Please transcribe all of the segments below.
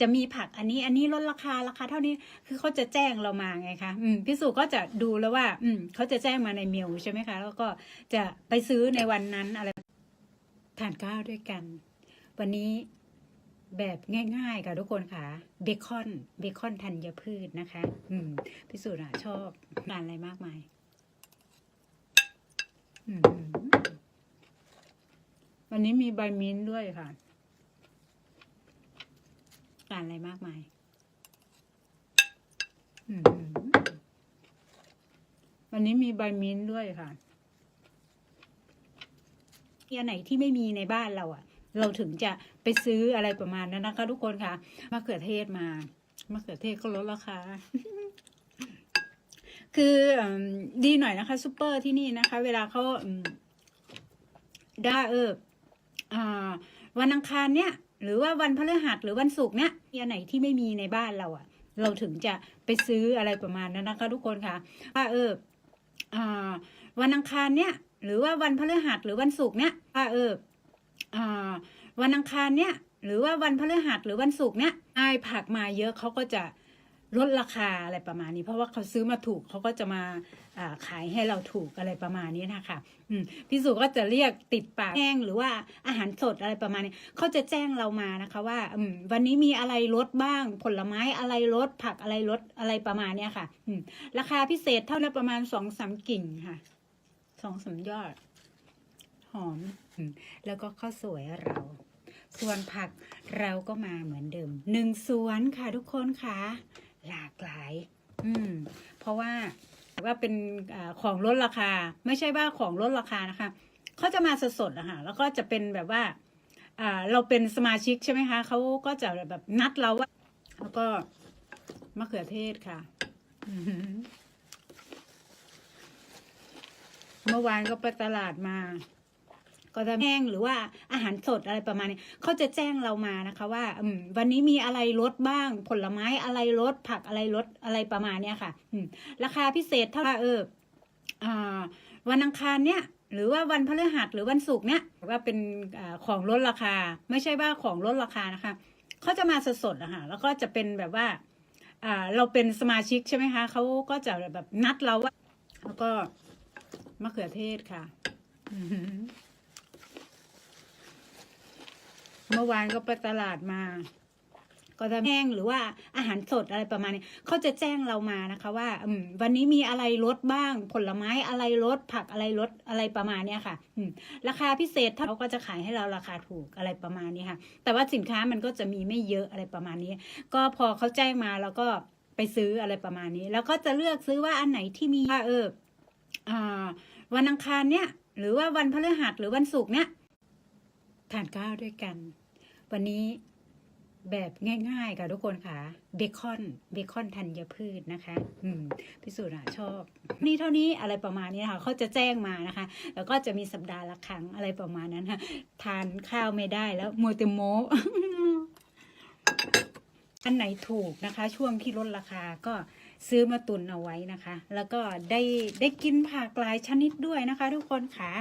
จะมีผักอันนี้อันนี้ลดราคาราคาเท่านี้คือเขาจะแจ้งเรามาไงคะอืมพี่สุก็จะดูแล้วว่า อืมเขาจะแจ้งมาในเมลใช่ไหมคะ แล้วก็จะไปซื้อในวันนั้นอะไรทานข้าวด้วยกัน วันนี้แบบง่ายๆค่ะทุกคนค่ะเบคอนเบคอนธัญพืชนะคะ อืมพี่สุอะชอบทานอะไรมากมายอืมวันนี้มีใบมิ้นด้วยค่ะ ทานอะไรมากมายอันนี้มีใบมิ้นด้วยค่ะอันไหนที่ไม่มีในบ้านเราอะเราถึงจะไปซื้ออะไรประมาณนั้นนะคะ ทุกคนค่ะมะเขือเทศมามะเขือเทศก็ลดราคาคือดีหน่อยนะคะซูเปอร์ที่นี่นะคะ เวลาเขาได้เออวันอังคารเนี้ย หรือว่าวันพฤหัสหรือวันศุกร์เนี้ยอันไหนที่ไม่มีในบ้านเราอะเราถึงจะไปซื้ออะไรประมาณนั้นนะคะ ทุกคนค่ะว่าเอออวันอังคารเนี้ยหรือว่าวันพฤหัสหรือวันศุกร์เนี้ยว่าเอออวันอังคารเนี้ยหรือว่าวันพฤหัสหรือวันศุกร์เนี้ยไอ้ผักมาเยอะเขาก็จะ ลดราคาอะไรประมาณนี้ เพราะว่าเขาซื้อมาถูกเขาก็จะมาาขายให้เราถูกอะไรประมาณนี้นะคะพี่สุก็จะเรียกติดปากแห้งหรือว่าอาหารสดอะไรประมาณนี้เขาจะแจ้งเรามานะคะว่าวันนี้มีอะไรลดบ้าง ผลไม้อะไรลดผักอะไรลดอะไรประมาณนี้ค่ะราคาพิเศษเท่านั้นประมาณสองสามกิ่งค่ะสองสามยอด หอมอืมแล้วก็ข้าวสวยเรา ส่วนผักเราก็มาเหมือนเดิมหนึ่งสวนค่ะทุกคนค่ะ หลากหลาย อืม เพราะว่าว่าเป็นอของลดราคา ไม่ใช่ว่าของลดราคานะคะเขาจะมาสดๆอะค่ะแล้วก็จะเป็นแบบว่าเราเป็นสมาชิกใช่ไหมคะเขาก็จะแบบนัดเราว่าแล้วก็มะเขือเทศค่ะเมื่อวานก็ไปตลาดมา ก็จะแห้งหรือว่าอาหารสดอะไรประมาณนี้เขาจะแจ้งเรามานะคะว่าอืวันนี้มีอะไรลดบ้าง ผลไม้อะไรลดผักอะไรลดอะไรประมาณเนี้ยค่ะอืราคาพิเศษเท่าเออวันอังคารเนี้ยหรือว่าวันพฤหัสหรือวันศุกร์เนี้ยว่าเป็นอของลดราคา ไม่ใช่ว่าของลดราคานะคะเขาจะมาสดๆอะคะแล้วก็จะเป็นแบบว่าอ่าเราเป็นสมาชิกใช่ไหมคะเขาก็จะแบบนัดเราว่าแล้วก็มะเขือเทศค่ะ อือหือ เมื่อวานก็ไปตลาดมา ก็จะแห้งหรือว่าอาหารสดอะไรประมาณนี้เขาจะแจ้งเรามานะคะว่าอืวันนี้มีอะไรลดบ้าง ผลไม้อะไรลดผักอะไรลดอะไรประมาณเนี้ยค่ะอืราคาพิเศษถ้าเขาก็จะขายให้เราราคาถูกอะไรประมาณนี้ค่ะ แต่ว่าสินค้ามันก็จะมีไม่เยอะอะไรประมาณนี้ ก็พอเขาแจ้งมาแล้วก็ไปซื้ออะไรประมาณนี้ แล้วก็จะเลือกซื้อว่าอันไหนที่มีว่าเออวันอังคารเนี้ยหรือว่าวันพฤหัสหรือวันศุกร์เนี้ยทานข้าวด้วยกัน วันนี้แบบง่ายๆค่ะทุกคนค่ะเบคอนเบคอนธัญพืชนะคะ อืมพิสูจน์อะชอบ นี่เท่านี้อะไรประมาณนี้นะคะเขาจะแจ้งมานะคะ แล้วก็จะมีสัปดาห์ละครั้งอะไรประมาณนั้นค่ะทานข้าวไม่ได้แล้วโมเตโมอันไหนถูกนะคะ ช่วงที่ลดราคาก็ซื้อมาตุนเอาไว้นะคะ แล้วก็ได้ได้กินผักหลายชนิดด้วยนะคะ ทุกคนค่ะ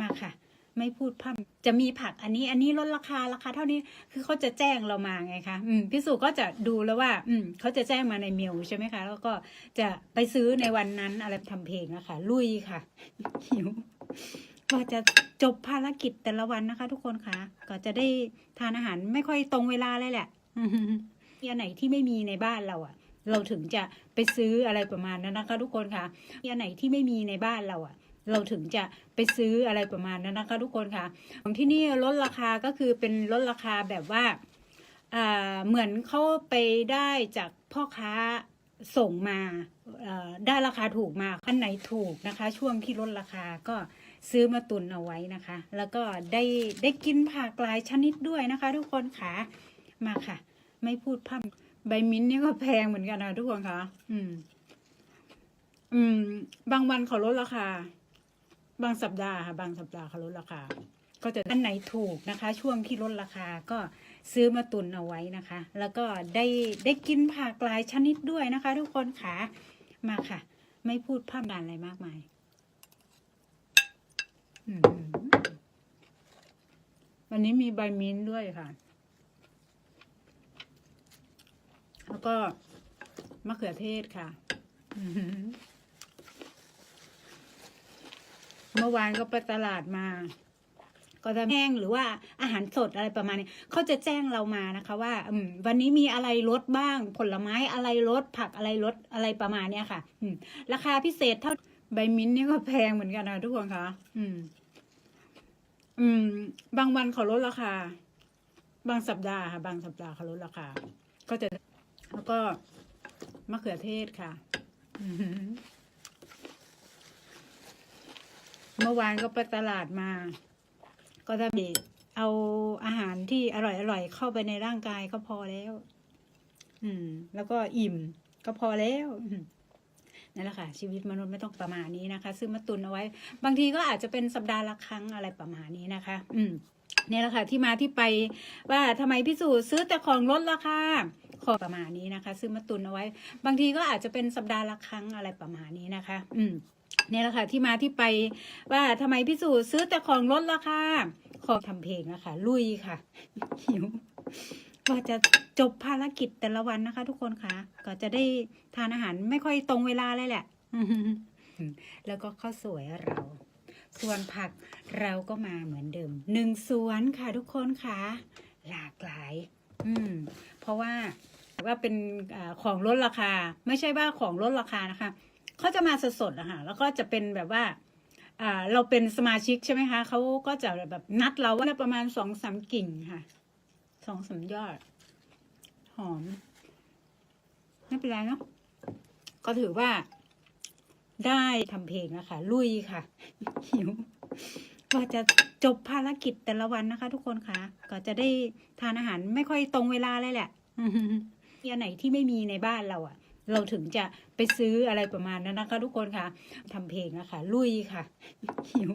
มาค่ะ ไม่พูดพร่ำจะมีผักอันนี้อันนี้ลดราคาราคาเท่านี้คือเขาจะแจ้งเรามาไงคะอืมพี่สุก็จะดูแล้วว่า อืมเขาจะแจ้งมาในเมลใช่ไหมคะ แล้วก็จะไปซื้อในวันนั้นอะไรทำเพลงนะคะ ลุยค่ะหิวก็จะจบภารกิจแต่ละวันนะคะ ทุกคนค่ะ ก็จะได้ทานอาหารไม่ค่อยตรงเวลาเลยแหละอืมอันไหนที่ไม่มีในบ้านเราอะเราถึงจะไปซื้ออะไรประมาณนั้นนะคะ ทุกคนค่ะอันไหนที่ไม่มีในบ้านเราอะ เราถึงจะไปซื้ออะไรประมาณนั้นนะคะทุกคนค่ะ ของที่นี่ลดราคาก็คือเป็นลดราคาแบบว่าเหมือนเขาไปได้จากพ่อค้าส่งมาได้ราคาถูกมาอันไหนถูกนะคะ ช่วงที่ลดราคาก็ซื้อมาตุนเอาไว้นะคะ แล้วก็ได้ได้กินผักหลายชนิดด้วยนะคะ ทุกคนค่ะมาค่ะ ไม่พูดพร่ำใบมิ้นท์นี่ก็แพงเหมือนกันนะทุกคนค่ะ อืม อืม บางวันเขาลดราคา บางสัปดาห์ค่ะบางสัปดาห์เขาลดราคา ก็จะอันไหนถูกนะคะ ช่วงที่ลดราคาก็ซื้อมาตุนเอาไว้นะคะ แล้วก็ได้ได้กินผักหลายชนิดด้วยนะคะ ทุกคนค่ะมาค่ะ ไม่พูดพร่ำดานอะไรมากมายอันนี้มีใบมิ้นด้วยค่ะ แล้วก็มะเขือเทศค่ะ อื้อหือ เมื่อวานก็ไปตลาดมา ก็จะแห้งหรือว่าอาหารสดอะไรประมาณนี้เขาจะแจ้งเรามานะคะว่าอืวันนี้มีอะไรลดบ้าง ผลไม้อะไรลดผักอะไรลดอะไรประมาณเนี้ยค่ะ อืราคาพิเศษเท่าใบมิ้นท์นี่ก็แพงเหมือนกันนะทุกคนคะอืม อืม บางวันเขาลดราคา บางสัปดาห์ค่ะ บางสัปดาห์เขาลดราคา ก็จะแล้วก็มะเขือเทศค่ะ อือหือ เมื่อวานก็ไปตลาดมา ก็จะมีเอาอาหารที่อร่อยอร่อยๆเข้าไปในร่างกายก็พอแล้ว อืม แล้วก็อิ่มก็พอแล้วนั่นแหละค่ะ ชีวิตมนุษย์ไม่ต้องประมาณนี้นะคะ ซื้อมาตุนเอาไว้ บางทีก็อาจจะเป็นสัปดาห์ละครั้งอะไรประมาณนี้นะคะ อืมนี่แหละค่ะที่มาที่ไปว่าทำไมพี่สูซื้อแต่ของลดราคาขอประมาณนี้นะคะ ซื้อมาตุนเอาไว้ บางทีก็อาจจะเป็นสัปดาห์ละครั้งอะไรประมาณนี้นะคะ อืม เนี่ยแหละค่ะที่มาที่ไปว่าทำไมพี่สูซื้อแต่ของลดราคาขอทำเพลงนะคะลุยค่ะหิวก็จะจบภารกิจแต่ละวันนะคะ ทุกคนคะก็จะได้ทานอาหารไม่ค่อยตรงเวลาเลยแหละ แล้วก็ข้าวสวยเรา ส่วนผักเราก็มาเหมือนเดิมหนึ่งสวนค่ะทุกคนค่ะ หลากหลาย อืม เพราะว่าว่าเป็นอของลดราคา ไม่ใช่ว่าของลดราคานะคะ เขาจะมาสดๆอะค่ะแล้วก็จะเป็นแบบว่าเราเป็นสมาชิกใช่ไหมคะเขาก็จะแบบนัดเราว่าประมาณสองสามกิ่งค่ะสองสามยอด หอม ไม่เป็นไรเนาะก็ถือว่าได้ทำเพลงนะคะ ลุยค่ะ หิวก็จะจบภารกิจแต่ละวันนะคะ ทุกคนคะก็จะได้ทานอาหารไม่ค่อยตรงเวลาเลยแหละมีอันไหนที่ไม่มีในบ้านเราอะ เราถึงจะไปซื้ออะไรประมาณนั้นนะคะ ทุกคนคะทำเพลงนะคะลุยค่ะหิว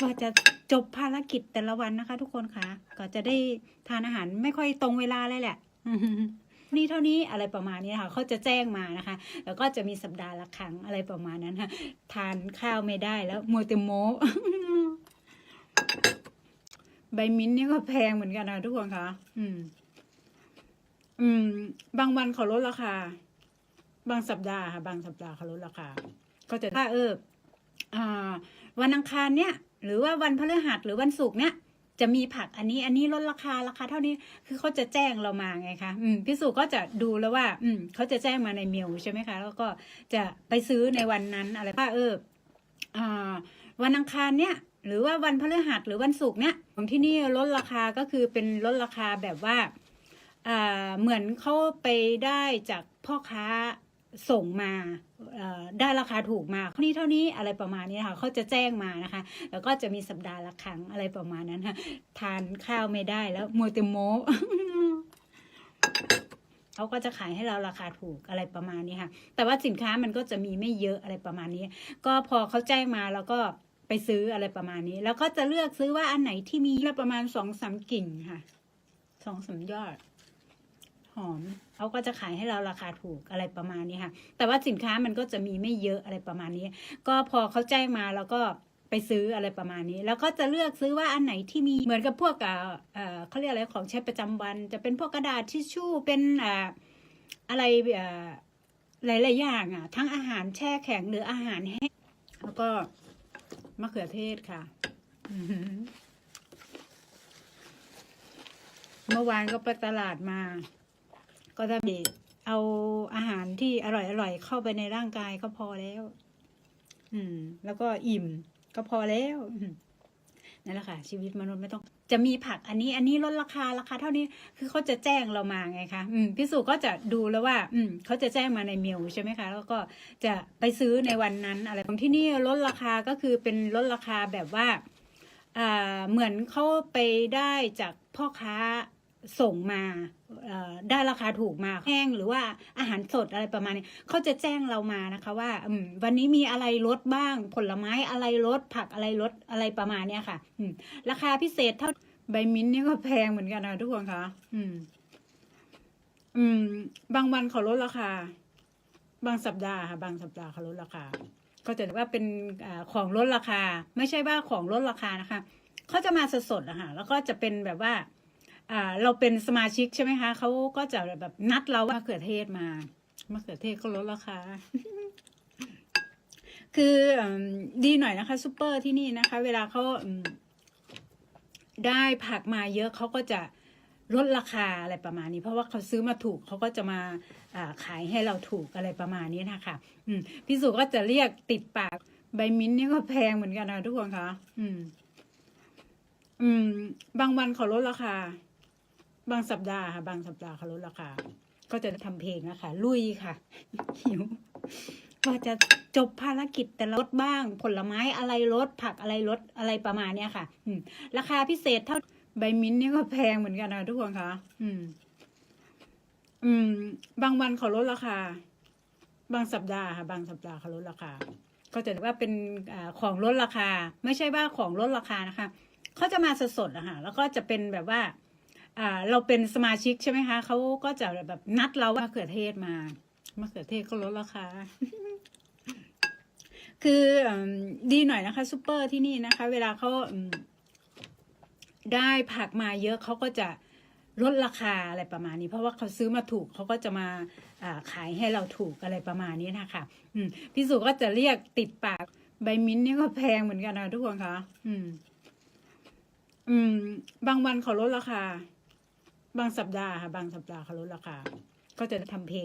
ก็จะจบภารกิจแต่ละวันนะคะ ทุกคนคะก็จะได้ทานอาหารไม่ค่อยตรงเวลาเลยแหละนี่เท่านี้อะไรประมาณนี้ค่ะเขาจะแจ้งมานะคะ แล้วก็จะมีสัปดาห์ละครั้งอะไรประมาณนั้นค่ะ ทานข้าวไม่ได้แล้วมัวแต่โมใบมิ้นท์นี่ก็แพงเหมือนกันนะทุกคนคะอืม อืม บางวันเขาลดราคา บางสัปดาห์ค่ะบางสัปดาห์เขาลดราคา ก็จะถ้าเออวันอังคารเนี้ยหรือว่าวันพฤหัสหรือวันศุกร์เนี้ยจะมีผักอันนี้อันนี้ลดราคาราคาเท่านี้คือเขาจะแจ้งเรามาไงคะอืมพี่สุก็จะดูแล้วว่า อืมเขาจะแจ้งมาในเมลใช่ไหมคะ แล้วก็จะไปซื้อในวันนั้นอะไรว่าเอออ่าวันอังคารเนี้ยหรือว่าวันพฤหัสหรือวันศุกร์เนี้ยของที่นี่ลดราคาก็คือเป็นลดราคาแบบว่าอ่าเหมือนเขาไปได้จากพ่อค้า ส่งมาได้ราคาถูกมาเท่านี้เท่านี้อะไรประมาณนี้ค่ะเขาจะแจ้งมานะคะ แล้วก็จะมีสัปดาห์ละครั้งอะไรประมาณนั้นค่ะทานข้าวไม่ได้แล้วมัวแต่โมเขาก็จะขายให้เราราคาถูกอะไรประมาณนี้ค่ะ แต่ว่าสินค้ามันก็จะมีไม่เยอะอะไรประมาณนี้ ก็พอเขาแจ้งมาแล้วก็ไปซื้ออะไรประมาณนี้ แล้วก็จะเลือกซื้อว่าอันไหนที่มีละประมาณสองสามกิ่งค่ะสองสามยอด หอมเขาก็จะขายให้เราราคาถูกอะไรประมาณนี้ค่ะ แต่ว่าสินค้ามันก็จะมีไม่เยอะอะไรประมาณนี้ ก็พอเขาแจ้งมาแล้วก็ไปซื้ออะไรประมาณนี้ แล้วก็จะเลือกซื้อว่าอันไหนที่มีเหมือนกับพวกอ่าเอ่อเขาเรียกอะไรของใช้ประจำวัน จะเป็นพวกกระดาษทิชชู่เป็นอ่าอะไรอ่าหลายๆอย่างอะ ทั้งอาหารแช่แข็งหรืออาหารแห้งแล้วก็มะเขือเทศค่ะเมื่อวานก็ไปตลาดมา ก็จะมีเอาอาหารที่อร่อยอร่อยๆเข้าไปในร่างกายก็พอแล้ว อืม แล้วก็อิ่มก็พอแล้วนั่นแหละค่ะ ชีวิตมนุษย์ไม่ต้อง จะมีผักอันนี้ อันนี้ลดราคาราคาเท่านี้คือเขาจะแจ้งเรามาไงคะอืมพี่สุก็จะดูแล้วว่า อืมเขาจะแจ้งมาในเมลใช่ไหมคะ แล้วก็จะไปซื้อในวันนั้น อะไรของที่นี่ลดราคาก็คือเป็นลดราคาแบบว่าอ่าเหมือนเขาไปได้จากพ่อค้า ส่งมาได้ราคาถูกมาแห้งหรือว่าอาหารสดอะไรประมาณนี้เขาจะแจ้งเรามานะคะว่าวันนี้มีอะไรลดบ้าง ผลไม้อะไรลดผักอะไรลดอะไรประมาณเนี้ยค่ะราคาพิเศษเท่าใบมิ้นท์นี่ก็แพงเหมือนกันนะทุกคนคะอืม อืม บางวันเขาลดราคา บางสัปดาห์ค่ะ บางสัปดาห์เขาลดราคา ก็จะว่าเป็นอของลดราคา ไม่ใช่ว่าของลดราคานะคะเขาจะมาสดๆอะค่ะแล้วก็จะเป็นแบบว่า เราเป็นสมาชิกใช่ไหมคะเขาก็จะแบบนัดเราว่ามะเขือเทศมามะเขือเทศก็ลดราคาคือดีหน่อยนะคะซูเปอร์ที่นี่นะคะ เวลาเขาได้ผักมาเยอะเขาก็จะลดราคาอะไรประมาณนี้ เพราะว่าเขาซื้อมาถูกเขาก็จะมาาขายให้เราถูกอะไรประมาณนี้นะคะพี่สุก็จะเรียกติดปากใบมิ้นท์นี่ก็แพงเหมือนกันนะทุกคนคะอืม อืม บางวันเขาลดราคา บางสัปดาห์ค่ะบางสัปดาห์เขาลดราคา ก็จะทำเพลงนะคะ ลุยค่ะ หิวก็จะจบภารกิจแต่ลดบ้าง ผลไม้อะไรลดผักอะไรลดอะไรประมาณเนี้ยค่ะ อืม ราคาพิเศษเท่าใบมิ้นท์นี่ก็แพงเหมือนกันนะทุกคนคะอืม อืม บางวันเขาลดราคา บางสัปดาห์ค่ะ บางสัปดาห์เขาลดราคา ก็จะว่าเป็นอของลดราคา ไม่ใช่ว่าของลดราคานะคะเขาจะมาสดๆอะค่ะแล้วก็จะเป็นแบบว่า เราเป็นสมาชิกใช่ไหมคะเขาก็จะแบบนัดเราว่ามะเขือเทศมามะเขือเทศก็ลดราคาคืออดีหน่อยนะคะซูเปอร์ที่นี่นะคะ เวลาเขาได้ผักมาเยอะเขาก็จะลดราคาอะไรประมาณนี้ เพราะว่าเขาซื้อมาถูกเขาก็จะมาขายให้เราถูกอะไรประมาณนี้นะคะพี่สุก็จะเรียกติดปากใบมิ้นท์นี่ก็แพงเหมือนกันนะทุกคนคะอืม อืม บางวันเขาลดราคา บางสัปดาห์ค่ะบางสัปดาห์เขาลดราคา ก็จะทำเพลง